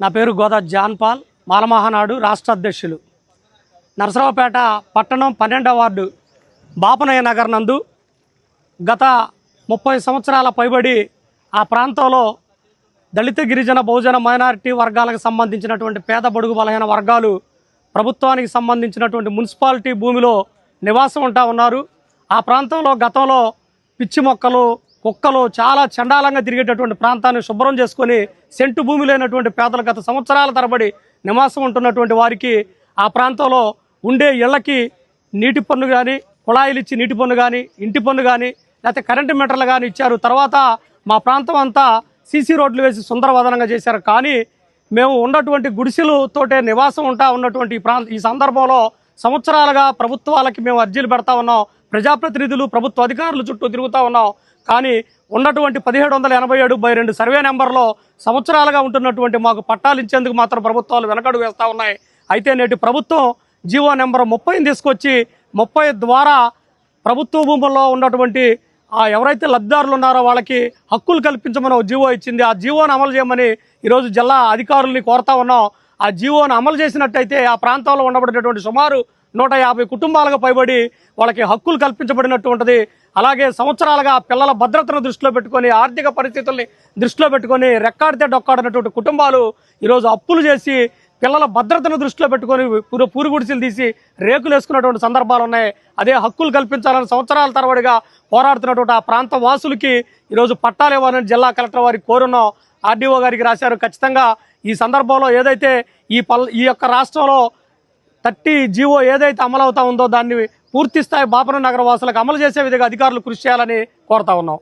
నా పేరు గోదా జాన్పాల్ మాలమహానాడు రాష్ట్ర అధ్యక్షులు. నరసరావుపేట పట్టణం పన్నెండవ వార్డు బాపనయ్య నగర్ నందు గత ముప్పై సంవత్సరాల పైబడి ఆ ప్రాంతంలో దళిత గిరిజన బహుజన మైనారిటీ వర్గాలకు సంబంధించినటువంటి పేద బడుగు బలహీన వర్గాలు ప్రభుత్వానికి సంబంధించినటువంటి మున్సిపాలిటీ భూమిలో నివాసం ఉంటా ఉన్నారు. ఆ ప్రాంతంలో గతంలో పిచ్చి మొక్కలు కుక్కలు చాలా చండాలంగా తిరిగేటటువంటి ప్రాంతాన్ని శుభ్రం చేసుకొని సెంటు భూమి లేనటువంటి పేదలు గత సంవత్సరాల తరబడి నివాసం ఉంటున్నటువంటి వారికి ఆ ప్రాంతంలో ఉండే ఇళ్ళకి నీటి పన్ను కానీ కుళాయిలు ఇచ్చి నీటి పన్ను కానీ ఇంటి పన్ను కానీ లేకపోతే కరెంటు మీటర్లు కానీ ఇచ్చారు. తర్వాత మా ప్రాంతం అంతా సీసీ రోడ్లు వేసి సుందరవదనంగా చేశారు. కానీ మేము ఉన్నటువంటి గుడిసెలతోటే నివాసం ఉంటా ఉన్నటువంటి ఈ ప్రాంత ఈ సందర్భంలో సంవత్సరాలుగా ప్రభుత్వాలకి మేము అర్జీలు పెడతా ఉన్నాం. ప్రజాప్రతినిధులు ప్రభుత్వ అధికారులు చుట్టూ తిరుగుతూ ఉన్నాం. కానీ ఉన్నటువంటి పదిహేడు వందల ఎనభై ఏడు బై రెండు సర్వే నెంబర్లో సంవత్సరాలుగా ఉంటున్నటువంటి మాకు పట్టాలు ఇచ్చేందుకు మాత్రం ప్రభుత్వాలు వెనకడు వేస్తూ ఉన్నాయి. అయితే నేటి ప్రభుత్వం జీవో నెంబర్ ముప్పైని తీసుకొచ్చి ముప్పై ద్వారా ప్రభుత్వ భూముల్లో ఉన్నటువంటి ఎవరైతే లబ్ధిదారులు ఉన్నారో వాళ్ళకి హక్కులు కల్పించమని ఒక జీవో ఇచ్చింది. ఆ జీవోను అమలు చేయమని ఈరోజు జిల్లా అధికారుల్ని కోరుతా ఉన్నాం. ఆ జీవోను అమలు చేసినట్టయితే ఆ ప్రాంతంలో ఉండబడినటువంటి సుమారు నూట యాభై కుటుంబాలకు పైబడి వాళ్ళకి హక్కులు కల్పించబడినట్టు ఉంటుంది. అలాగే సంవత్సరాలుగా పిల్లల భద్రతను దృష్టిలో పెట్టుకొని ఆర్థిక పరిస్థితుల్ని దృష్టిలో పెట్టుకొని రెక్కాడితే డొక్కాడినటువంటి కుటుంబాలు ఈరోజు అప్పులు చేసి పిల్లల భద్రతను దృష్టిలో పెట్టుకొని పూరు గుడిసెలు తీసి రేకులు వేసుకున్నటువంటి సందర్భాలు ఉన్నాయి. అదే హక్కులు కల్పించాలని సంవత్సరాల తరబడిగా పోరాడుతున్నటువంటి ఆ ప్రాంత వాసులకి ఈరోజు పట్టాలు ఇవ్వాలని జిల్లా కలెక్టర్ వారికి కోరున్నాం ఆర్డీఓ గారికి రాశారు. ఖచ్చితంగా ఈ సందర్భంలో ఏదైతే ఈ పల్ ఈ యొక్క రాష్ట్రంలో థర్టీ జీవో ఏదైతే అమలు అవుతా ఉందో దాన్ని పూర్తి స్థాయి బాపన నగర వాసులకు అమలు చేసే విధంగా అధికారులు కృషి చేయాలని కోరుతా ఉన్నాం.